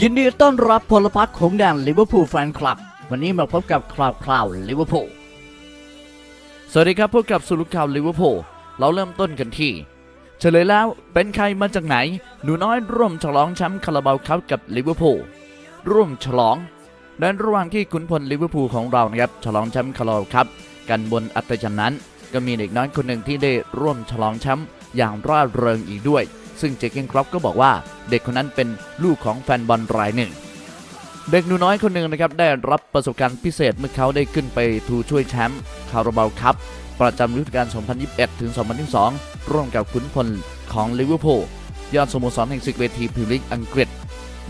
ยินดีต้อนรับพลพักของแดนลิเวอร์พูลแฟนคลับ วันนี้มาพบกับคราวคราวลิเวอร์พูลสวัสดีครับพบกับสุรุข่าวลิเวอร์พูลเราเริ่มต้นกันที่ เฉลยแล้วเป็นใครมาจากไหน หนูน้อยร่วมฉลองแชมป์คาราบาวครับกับลิเวอร์พูลร่วมฉลองในระหว่างที่ขุนพลลิเวอร์พูลของเรานะครับฉลองแชมป์คาราบาวครับกันบนอัตจันนั้น ก็มีเด็กน้อยคนหนึ่งที่ได้ร่วมฉลองแชมป์อย่างร่าเริงอีกด้วย ซึ่งเจคเกนครอปก็บอกว่าเด็กคนนั้นเป็นลูกของแฟนบอลรายหนึ่ง เด็กหนูน้อยคนหนึ่งนะครับได้รับประสบการณ์พิเศษเมื่อเขาได้ขึ้นไปทูช่วยแชมป์คาราบาวครับประจำฤดูกาล 2021 ถึง 2022 ร่วมกับขุนพลของลิเวอร์พูลยอดสโมสรแห่งศึกเวทีพรีเมียร์ลีกอังกฤษ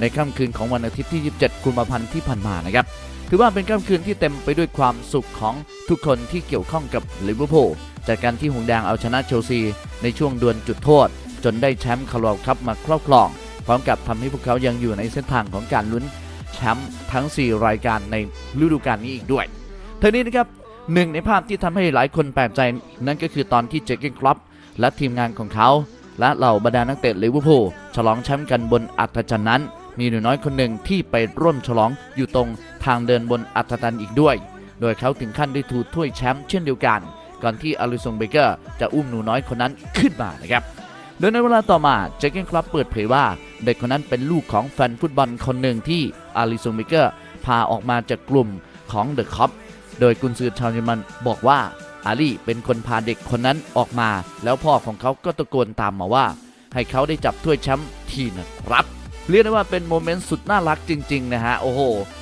ในค่ำคืนของวันอาทิตย์ที่ 27 กุมภาพันธ์ที่ผ่านมานะครับ ถือว่าเป็นค่ำคืนที่เต็มไปด้วยความสุขของทุกคนที่เกี่ยวข้องกับลิเวอร์พูลจากการที่หงแดงเอาชนะเชลซีในช่วงดวลจุดโทษ จนได้แชมป์คาราบาวครับมาครอบครอง พร้อมกับทำให้พวกเขายังอยู่ในเส้นทางของการลุ้นแชมป์ทั้ง 4 รายการในฤดูกาลนี้อีกด้วยเท่านี้นะครับหนึ่งในภาพที่ทำให้หลายคนแปลกใจนั่นก็คือตอนที่เจคเกนคลับและทีมงานของเขา และเหล่าบรรดานักเตะลิเวอร์พูลฉลองแชมป์กันบนอัฐจันทร์นั้น มีหนูน้อยคนหนึ่งที่ไปร่วมฉลองอยู่ตรงทางเดินบนอัฐจันทร์อีกด้วย โดยเขาถึงขั้นได้ถูถ้วยแชมป์เช่นเดียวกัน ก่อนที่อลิซงเบเกอร์จะอุ้มหนูน้อยคนนั้นขึ้นมานะครับ โดยในเวลาต่อมาเจคเกนคลับเปิดเผยว่า เด็กคนนั้นเป็นลูกของแฟนฟุตบอลคนหนึ่งที่อาริซงเบเกอร์พาออกมาจากกลุ่มของเดอะคอปโดยกุนซือชาวเยอรมันบอกว่าอาลีเป็นคนพาเด็กคนนั้นออกมา แล้วพ่อของเขาก็ตะโกนตามมาว่า ให้เขาได้จับถ้วยแชมป์ทีนะครับเรียกได้ว่าเป็นโมเมนต์สุดน่ารักจริง ๆ นะฮะ โอ้โห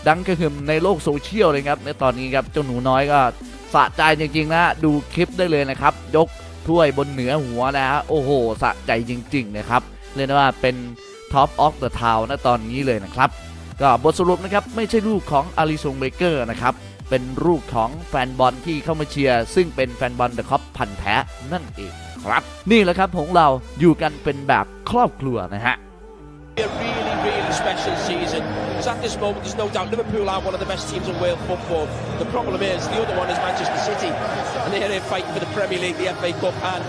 ดังกระหึ่มในโลกโซเชียลเลยครับในตอนนี้ครับ เจ้าหนูน้อยก็สะใจจริง ๆ นะ ดูคลิปได้เลยนะครับ ยก ถ้วยบนเหนือหัวนะฮะโอ้โหสะใจจริง ๆ นะครับ เรียกได้ว่าเป็นท็อปออฟเดอะทาวนะตอนนี้เลยนะครับ ก็บทสรุปนะครับ ไม่ใช่ลูกของอาริซงเบเกอร์นะครับ เป็นลูกของแฟนบอลที่เข้ามาเชียร์ ซึ่งเป็นแฟนบอลเดอะคอปพันแท้นั่นเองครับ นี่แหละครับของเราอยู่กันเป็นแบบครอบครัวนะฮะ really, special season. Because at this moment, there's no doubt Liverpool are one of the best teams in world football. The problem is the other one is Manchester City, and they're here fighting for the Premier League, the FA Cup, and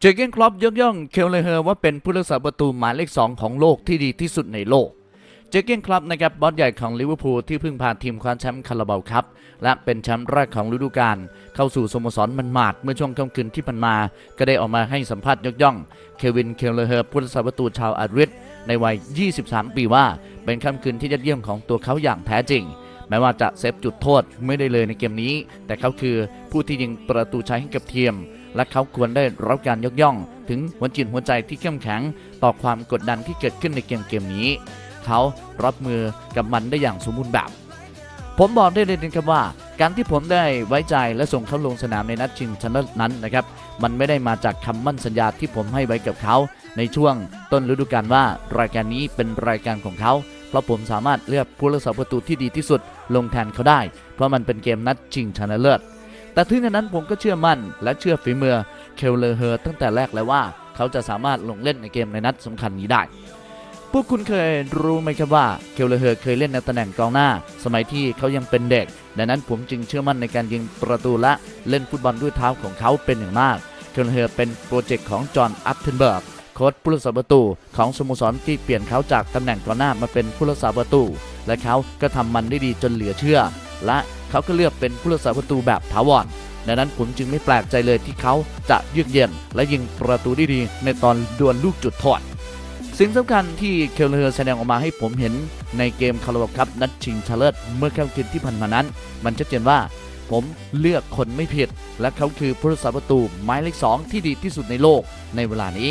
เจเกนคลอปยกย่องเคลเลเฮอร์ว่าเป็นผู้รักษาประตูหมายเลขสองของโลกที่ดีที่สุดในโลก เจอร์เกนคลับนะครับบอสใหญ่ของลิเวอร์พูลที่เพิ่งพาทีมคว้าแชมป์คาราบาวครับและเป็นแชมป์แรกของฤดูกาลเข้าสู่สโมสรมันหมาดเมื่อช่วงค่ำคืนที่ผ่านมา ก็ได้ออกมาให้สัมภาษณ์ยกย่อง เควินเคลเลเฮอร์ผู้รักษาประตูชาวอัดริดในวัย 23 ปีว่า เป็นค่ำคืนที่ยอดเยี่ยมของตัวเขาอย่างแท้จริงแม้ว่าจะเซฟจุดโทษไม่ได้เลยในเกมนี้ แต่เขาคือผู้ที่ยิงประตูชัยให้กับทีมและเขาควรได้รับการยกย่อง ถึงหัวจิตหัวใจที่เข้มแข็ง ต่อความกดดันที่เกิดขึ้นในเกมเกมนี้ เขารับมือกับมันได้อย่างสมบูรณ์แบบ ผมบอกได้เลยนะครับว่า การที่ผมได้ไว้ใจและส่งเขาลงสนามในนัดชิงชนะเลิศนั้นนะครับมันไม่ได้มาจากคำมั่นสัญญาที่ผมให้ไว้กับเขา ในช่วงต้นฤดูกาลว่ารายการนี้เป็นรายการของเขาเพราะผมสามารถเลือกผู้รักษาประตูที่ดีที่สุดลงแทนเขาได้ เพราะมันเป็นเกมนัดชิงชนะเลิศ แต่ถึงนั้นผมก็เชื่อมั่น และเชื่อฝีมือเคลเลอร์เฮอร์ตั้งแต่แรกแล้วว่า เขาจะสามารถลงเล่นในเกมในนัดสำคัญนี้ได้ พวกคุณเคยรู้ไหมครับว่าเคลเลอร์เฮอร์เคยเล่นในตำแหน่งกองหน้า สมัยที่เขายังเป็นเด็ก ดังนั้นผมจึงเชื่อมั่นในการยิงประตูและเล่นฟุตบอลด้วยเท้าของเขาเป็นอย่างมาก เคลเลอร์เฮอร์เป็นโปรเจกต์ของจอห์นอัพเทนเบิร์กโค้ชผู้รักษาประตูของสโมสรที่เปลี่ยนเขาจากตำแหน่งกองหน้ามาเป็นผู้รักษาประตู และเขาก็ทำมันได้ดีจนเหลือเชื่อ และเขาก็เลือกเป็นผู้รักษาประตูแบบถาวรดังนั้นผมจึงไม่แปลกใจเลยที่เขาจะเยือกเย็นและยิงประตูได้ดีในตอนดวลลูกจุดโทษ สิ่งสำคัญที่เคลเลอร์แสดงออกมาให้ผมเห็นในเกมคาราบาวครับนัดชิงชนะเลิศเมื่อค่ำคืนที่ผ่านมานั้น มันชัดเจนว่าผมเลือกคนไม่ผิด และเขาคือผู้รักษาประตูหมายเลขสองที่ดีที่สุดในโลกในเวลานี้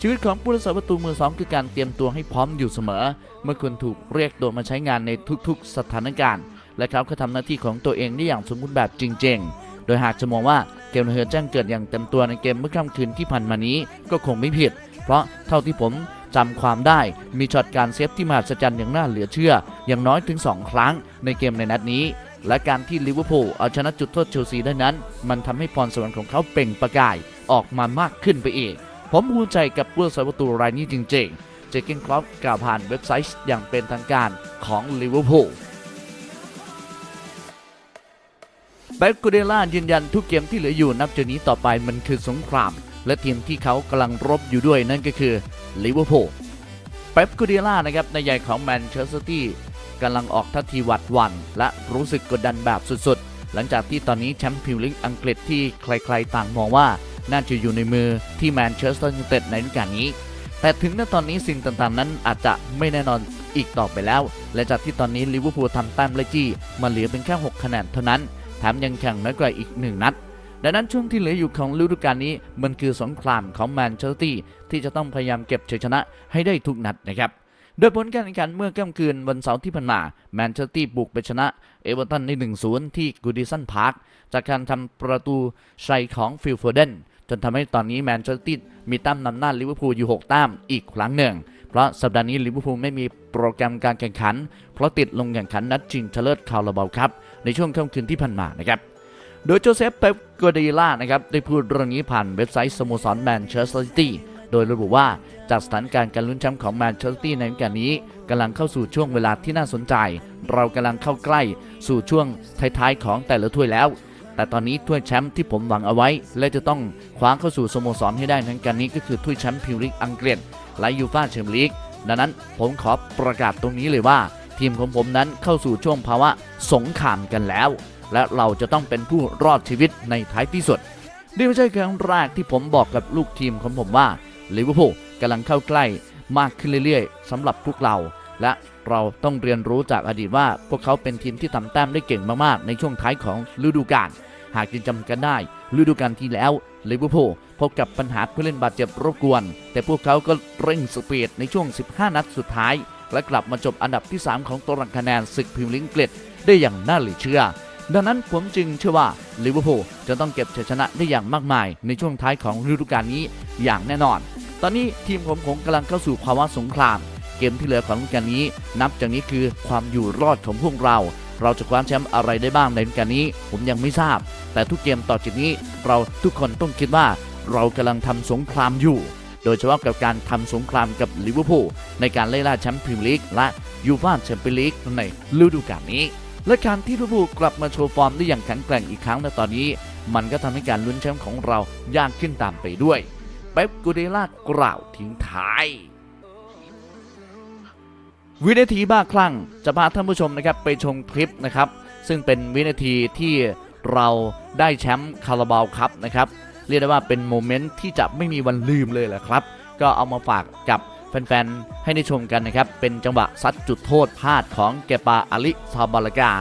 ชีวิตของผู้รักษาประตูมือสองคือการเตรียมตัวให้พร้อมอยู่เสมอ เมื่อคุณถูกเรียกตัวมาใช้งานในทุกๆ สถานการณ์ และเขาก็ทำหน้าที่ของตัวเองได้อย่างสมบูรณ์แบบจริง ๆ โดยหากจะมองว่าเกมเฮอร์แจ้งเกิดอย่างเต็มตัวในเกมเมื่อค่ำคืนที่ผ่านมานี้ก็คงไม่ผิด เพราะเท่าที่ผม จำความได้ มีช็อตการเซฟที่มหัศจรรย์อย่างน่าเหลือเชื่อ อย่างน้อยถึง 2 ครั้งในเกมในนัดนี้ และการที่ลิเวอร์พูลเอาชนะจุดโทษเชลซีได้นั้น มันทำให้พรสวรรค์ของเขาเปล่งประกายออกมามากขึ้นไปอีก ผมภูมิใจกับผู้รักษาประตูรายนี้จริง ๆ เจเกนครอปกล่าวผ่านเว็บไซต์อย่างเป็นทางการของลิเวอร์พูลเบปกูเดล่ายืนยันทุกเกมที่เหลืออยู่นับจากนี้ต่อไปมันคือสงคราม และทีมที่เขากำลังรบอยู่ด้วยนั่นก็คือลิเวอร์พูลเป๊ปกูเดียล่านะครับในายใหญ่ของแมนเชสเตอร์ตี้กำลังออกท่าทีหวัดหวั่นและรู้สึกกดดันแบบสุดๆ หลังจากที่ตอนนี้แชมป์พรีเมียร์ลีกอังกฤษที่ใครๆต่างมองว่า น่าจะอยู่ในมือที่แมนเชสเตอร์ยูไนเต็ดในฤดูกาลนี้ แต่ถึงณตอนนี้สิ่งต่างๆ นั้นอาจจะไม่แน่นอนอีกต่อไปแล้ว และจากที่ตอนนี้ลิเวอร์พูลทำแต้มไล่จี้มาเหลือเป็นแค่ 6 คะแนนเท่านั้นแถมยังแข่งน้อยกว่าอีก 1 นัด ดังนั้นช่วงที่เหลืออยู่ของฤดูกาลนี้มันคือสงครามของแมนเชสเตอร์ตี้ที่จะต้องพยายามเก็บชัยชนะให้ได้ทุกนัดนะครับโดยผลการแข่งขันเมื่อค่ำคืนวันเสาร์ที่ผ่านมาแมนเชสเตอร์ตี้บุกไปชนะเอเวอร์ตันใน 1-0 ที่กูดิสันพาร์คจากการทำประตูชัยของฟิลโฟเดนจนทำให้ตอนนี้แมนเชสเตอร์ตี้มีแต้มนำหน้าลิเวอร์พูลอยู่ 6 แต้มอีกครั้งหนึ่ง เพราะสัปดาห์นี้ลิเวอร์พูลไม่มีโปรแกรมการแข่งขัน เพราะติดลงแข่งขันนัดชิงชนะเลิศคาราบาวครับในช่วงค่ำคืนที่ผ่านมานะครับ โดยโจเซฟเป๊ปกัวเดียล่านะครับได้พูดเรื่องนี้ผ่านเว็บไซต์สโมสรแมนเชสเตอร์ซิตี้โดยระบุว่าจากสถานการณ์การลุ้นแชมป์ของแมนเชสเตอร์ซิตี้ในฤดูกาลนี้กำลังเข้าสู่ช่วงเวลาที่น่าสนใจ เรากำลังเข้าใกล้สู่ช่วงท้ายๆของแต่ละถ้วยแล้ว แต่ตอนนี้ถ้วยแชมป์ที่ผมหวังเอาไว้ และจะต้องคว้าเข้าสู่สโมสรให้ได้ในฤดูกาลนี้ก็คือถ้วยแชมป์พรีเมียร์ลีกอังกฤษและยูฟ่าแชมเปี้ยนลีกดังนั้นผมขอประกาศตรงนี้เลยว่า ทีมของผมนั้นเข้าสู่ช่วงภาวะสงครามกันแล้ว และเราจะต้องเป็นผู้รอดชีวิตในท้ายที่สุดนี่ไม่ใช่ครั้งแรกที่ผมบอกกับลูกทีมของผมว่าลิเวอร์พูลกำลังเข้าใกล้มากขึ้นเรื่อยๆสำหรับพวกเรา และเราต้องเรียนรู้จากอดีตว่าพวกเขาเป็นทีมที่ทำแต้มได้เก่งมากๆ ในช่วงท้ายของฤดูกาลหากยังจำกันได้ฤดูกาลที่แล้วลิเวอร์พูลพบกับปัญหาผู้เล่นบาดเจ็บรบกวน แต่พวกเขาก็เร่งสปีดในช่วง 15 นัดสุดท้าย และกลับมาจบอันดับที่ 3 ของตารางคะแนนศึกพรีเมียร์ลีกอังกฤษได้อย่างน่าเหลือเชื่อ ดังนั้นผมจึงเชื่อว่าลิเวอร์พูลจะต้องเก็บชัยชนะได้อย่างมากมาย ในช่วงท้ายของฤดูกาลนี้อย่างแน่นอน ตอนนี้ทีมผมผมกำลังเข้าสู่ภาวะสงคราม เกมที่เหลือของฤดูกาลนี้ นับจากนี้คือความอยู่รอดของพวกเรา เราจะคว้าแชมป์อะไรได้บ้างในฤดูกาลนี้ ผมยังไม่ทราบ แต่ทุกเกมต่อจากนี้เราทุกคนต้องคิดว่า เรากำลังทำสงครามอยู่ โดยเฉพาะกับการทำสงครามกับลิเวอร์พูลในการไล่ล่าแชมป์พรีเมียร์ลีกและยูฟ่าแชมเปี้ยนลีกในฤดูกาลนี้ และการที่ลิเวอร์พูลกลับมาโชว์ฟอร์มได้อย่างแข็งแกร่งอีกครั้งในตอนนี้ มันก็ทำให้การลุ้นแชมป์ของเรายากขึ้นตามไปด้วยเป๊ปกูเดล่ากล่าวทิ้งท้ายวินาทีบ้าคลั่งจะพาท่านผู้ชมนะครับไปชมคลิปนะครับ ซึ่งเป็นวินาทีที่เราได้แชมป์คาราบาวครับนะครับ เรียกได้ว่าเป็นโมเมนต์ที่จะไม่มีวันลืมเลยแหละครับ ก็เอามาฝากกับ แฟนๆ ให้ได้ชมกันนะครับ เป็นจังหวะซัดจุดโทษพลาดของเกปาอาลิซาบาลกา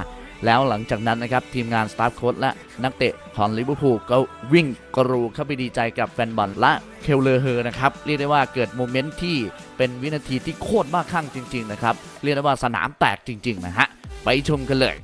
แล้วหลังจากนั้นนะครับ ทีมงานสตาฟโค้ชและนักเตะของลิเวอร์พูลก็วิ่งกรูเข้าไปดีใจกับแฟนบอลและเคลเลอร์เฮอร์นะครับ เรียกได้ว่าเกิดโมเมนต์ที่เป็นวินาทีที่โคตรบ้าคลั่งจริง ๆ นะครับ เรียกได้ว่าสนามแตกจริง ๆ นะฮะ ไปชมกันเลย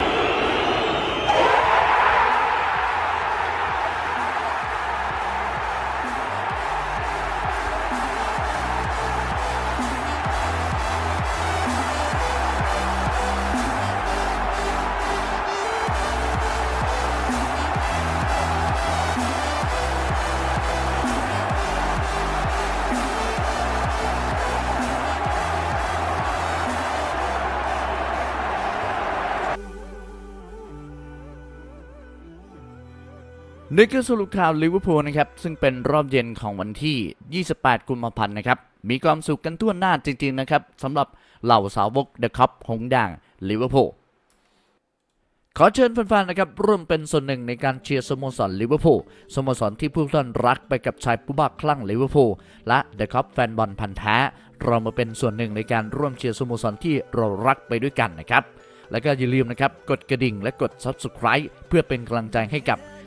นี่คือสรุปข่าวลิเวอร์พูลนะครับ ซึ่งเป็นรอบเย็นของวันที่ 28 กุมภาพันธ์นะครับ มีความสุขกันทั่วหน้าจริง ๆ นะครับสำหรับเหล่าสาวกเดอะคัพหงด่างลิเวอร์พูลขอเชิญแฟนๆนะครับร่วมเป็นส่วนหนึ่งในการเชียร์สโมสรลิเวอร์พูลสโมสรที่ผู้ท่านรักไปกับชายผู้บ้าคลั่งลิเวอร์พูลและเดอะคัพแฟนบอลพันธ์แท้ เรามาเป็นส่วนหนึ่งในการร่วมเชียร์สโมสรที่เรารักไปด้วยกันนะครับ แล้วก็อย่าลืมนะครับกดกระดิ่งและกด Subscribe เพื่อเป็นกำลังใจให้กับ